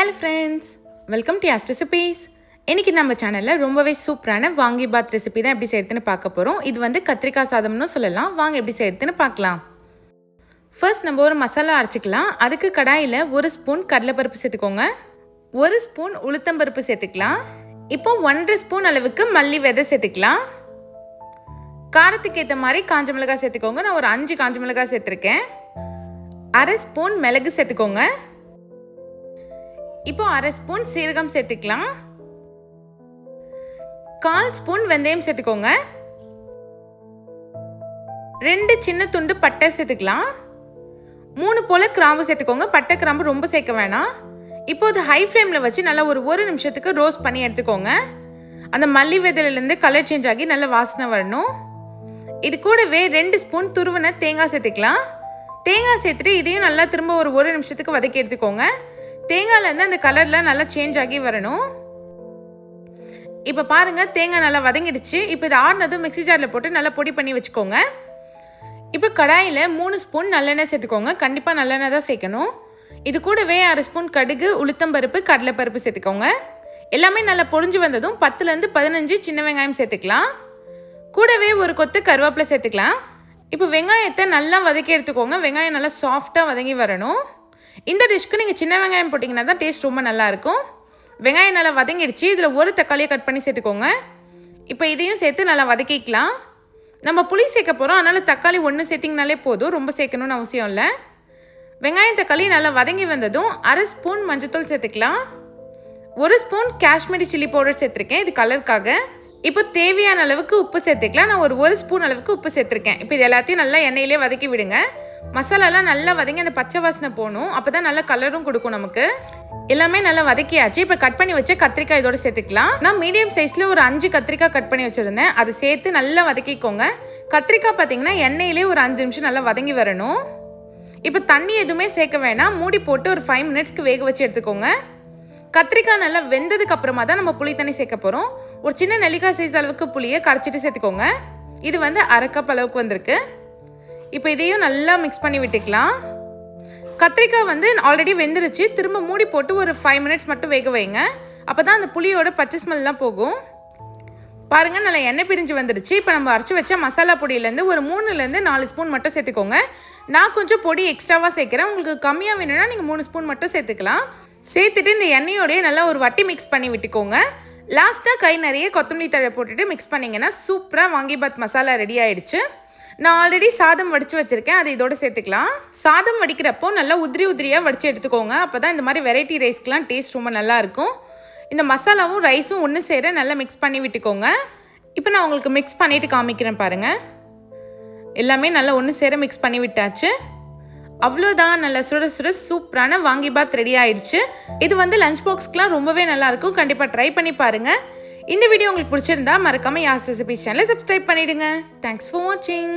Hello friends welcome to ஆஸ்ட் recipes இன்றைக்கி நம்ம சேனலில் ரொம்பவே சூப்பரான வாங்கி பாத் ரெசிபி தான் எப்படி செய்யறதுன்னு பார்க்க போகிறோம் இது வந்து கத்திரிக்காய் சாதம்னு சொல்லலாம். வாங்க எப்படி செய்யறதுன்னு பார்க்கலாம். ஃபர்ஸ்ட் நம்ம ஒரு மசாலா அரைச்சிக்கலாம். அதுக்கு கடாயில் ஒரு ஸ்பூன் கடலைப்பருப்பு சேர்த்துக்கோங்க. ஒரு ஸ்பூன் உளுத்தம்பருப்பு சேர்த்துக்கலாம். இப்போ ஒன்றரை ஸ்பூன் அளவுக்கு மல்லி விதை சேர்த்துக்கலாம். காரத்துக்கு ஏற்ற மாதிரி காஞ்ச மிளகாய் சேர்த்துக்கோங்க. நான் ஒரு அஞ்சு காஞ்ச மிளகாய் சேர்த்துருக்கேன். அரை ஸ்பூன் மிளகு சேர்த்துக்கோங்க. இப்போ அரை ஸ்பூன் சீரகம் சேர்த்துக்கலாம். கால் ஸ்பூன் வெந்தயம் சேர்த்துக்கோங்க. ரெண்டு சின்ன துண்டு பட்டை சேர்த்துக்கலாம். மூணு போல கிராம்பு சேர்த்துக்கோங்க. பட்டை கிராம்பு ரொம்ப சேர்க்க வேணாம். இப்போ அது ஹை ஃப்ளேமில் வச்சு நல்லா ஒரு ஒரு நிமிஷத்துக்கு ரோஸ்ட் பண்ணி எடுத்துக்கோங்க. அந்த மல்லி விதையிலேருந்து கலர் சேஞ்ச் ஆகி நல்ல வாசனை வரணும். இது கூடவே ரெண்டு ஸ்பூன் துருவனை தேங்காய் சேர்த்துக்கலாம். தேங்காய் சேர்த்துட்டு இதையும் நல்லா திரும்ப ஒரு ஒரு நிமிஷத்துக்கு வதக்கி எடுத்துக்கோங்க. தேங்காயிலேருந்து அந்த கலர்லாம் நல்லா சேஞ்ச் ஆகி வரணும். இப்போ பாருங்கள் தேங்காய் நல்லா வதங்கிடுச்சு. இப்போ இது ஆடினதும் மிக்ஸி ஜாரில் போட்டு நல்லா பொடி பண்ணி வச்சுக்கோங்க. இப்போ கடாயில் மூணு ஸ்பூன் நல்லெண்ணெய் சேர்த்துக்கோங்க. கண்டிப்பாக நல்லெண்ணெய் தான் சேர்க்கணும். இது கூடவே அரை ஸ்பூன் கடுகு உளுத்தம்பருப்பு கடலைப்பருப்பு சேர்த்துக்கோங்க. எல்லாமே நல்லா பொரிஞ்சு வந்ததும் பத்துலேருந்து பதினஞ்சு சின்ன வெங்காயம் சேர்த்துக்கலாம். கூடவே ஒரு கொத்து கருவேப்பிலை சேர்த்துக்கலாம். இப்போ வெங்காயத்தை நல்லா வதக்கி எடுத்துக்கோங்க. வெங்காயம் நல்லா சாஃப்டாக வதங்கி வரணும். இந்த டிஷ்க்கு நீங்கள் சின்ன வெங்காயம் போட்டிங்கன்னா தான் டேஸ்ட் ரொம்ப நல்லாயிருக்கும். வெங்காயம் நல்லா வதங்கிடுச்சு. இதில் ஒரு தக்காளியை கட் பண்ணி சேர்த்துக்கோங்க. இப்போ இதையும் சேர்த்து நல்லா வதக்கிக்கலாம். நம்ம புளி சேர்க்க போகிறோம் அதனால் தக்காளி ஒன்று சேர்த்திங்கனாலே போதும். ரொம்ப சேர்க்கணும்னு அவசியம் இல்லை. வெங்காயம் தக்காளி நல்லா வதங்கி வந்ததும் அரை ஸ்பூன் மஞ்சத்தூள் சேர்த்துக்கலாம். ஒரு ஸ்பூன் காஷ்மீரி சில்லி பவுடர் சேர்த்துருக்கேன். இது கலருக்காக இப்போ தேவையான அளவுக்கு உப்பு சேர்த்துக்கலாம். நான் ஒரு ஒரு ஸ்பூன் அளவுக்கு உப்பு சேர்த்துருக்கேன். இப்போ இது எல்லாத்தையும் நல்லா எண்ணெயிலே வதக்கி விடுங்க. மசாலாலாம் நல்லா வதங்கி அந்த பச்சை வாசனை போகணும். அப்போ தான் நல்லா கலரும் கொடுக்கும் நமக்கு. எல்லாமே நல்லா வதக்கியாச்சு. இப்போ கட் பண்ணி வச்ச கத்திரிக்காய் இதோட சேர்த்துக்கலாம். நான் மீடியம் சைஸில் ஒரு அஞ்சு கத்திரிக்காய் கட் பண்ணி வச்சுருந்தேன். அதை சேர்த்து நல்லா வதக்கிக்கோங்க. கத்திரிக்காய் பார்த்தீங்கன்னா எண்ணெயிலே ஒரு அஞ்சு நிமிஷம் நல்லா வதங்கி வரணும். இப்போ தண்ணி எதுவுமே சேர்க்க வேணாம். மூடி போட்டு ஒரு ஃபைவ் மினிட்ஸ்க்கு வேக வச்சு எடுத்துக்கோங்க. கத்திரிக்காய் நல்லா வெந்ததுக்கு அப்புறமா தான் நம்ம புளி தண்ணி சேர்க்க போகிறோம் ஒரு சின்ன நெல்லிக்காய் சைஸ் அளவுக்கு புளியை கரைச்சிட்டு சேர்த்துக்கோங்க. இது வந்து அரைக்கப் அளவுக்கு வந்திருக்கு. இப்போ இதையும் நல்லா மிக்ஸ் பண்ணி விட்டுக்கலாம். கத்திரிக்காய் வந்து ஆல்ரெடி வெந்துருச்சு. திரும்ப மூடி போட்டு ஒரு ஃபைவ் மினிட்ஸ் மட்டும் வேக வைங்க. அப்போ தான் அந்த புளியோட பச்சை ஸ்மெல்லாம் போகும். பாருங்கள் நல்லா எண்ணெய் பிரிஞ்சு வந்துடுச்சு இப்போ நம்ம அரைச்சி வச்ச மசாலா பொடியிலேருந்து ஒரு மூணுலேருந்து நாலு ஸ்பூன் மட்டும் சேர்த்துக்கோங்க. நான் கொஞ்சம் பொடி எக்ஸ்ட்ராவாக சேர்க்குறேன். உங்களுக்கு கம்மியாக வேணும்னா நீங்கள் மூணு ஸ்பூன் மட்டும் சேர்த்துக்கலாம். சேர்த்துட்டு இந்த எண்ணெயோடய நல்லா ஒரு வட்டி மிக்ஸ் பண்ணி விட்டுக்கோங்க. லாஸ்ட்டாக கை நிறைய கொத்தமல்லி தழை போட்டுட்டு மிக்ஸ் பண்ணிங்கன்னா சூப்பராக வாங்கி பாத் மசாலா ரெடி ஆகிடுச்சு நான் ஆல்ரெடி சாதம் வடித்து வச்சுருக்கேன். அதை இதோட சேர்த்துக்கலாம். சாதம் வடிக்கிறப்போ நல்லா உதிரி உதிரியாக வடித்து எடுத்துக்கோங்க. அப்போ தான் இந்த மாதிரி வெரைட்டி ரைஸ்க்கெலாம் டேஸ்ட் ரொம்ப நல்லாயிருக்கும் இந்த மசாலாவும் ரைஸும் ஒன்று சேர நல்லா மிக்ஸ் பண்ணி விட்டுக்கோங்க. இப்போ நான் உங்களுக்கு மிக்ஸ் பண்ணிவிட்டு காமிக்கிறேன் பாருங்கள் எல்லாமே நல்லா ஒன்று சேர மிக்ஸ் பண்ணி விட்டாச்சு. அவ்வளோதான் நல்லா சுட சுட சூப்பரான வாங்கி பாத் ரெடி ஆயிடுச்சு. இது வந்து லஞ்ச் பாக்ஸ்க்கெலாம் ரொம்பவே நல்லாயிருக்கும் கண்டிப்பாக ட்ரை பண்ணி பாருங்கள் இந்த வீடியோ உங்களுக்கு பிடிச்சிருந்தா மறக்காம யாஸ் ரெசிபி சேனலை சப்ஸ்கிரைப் பண்ணிடுங்க. தேங்க்ஸ் ஃபார் வாட்சிங்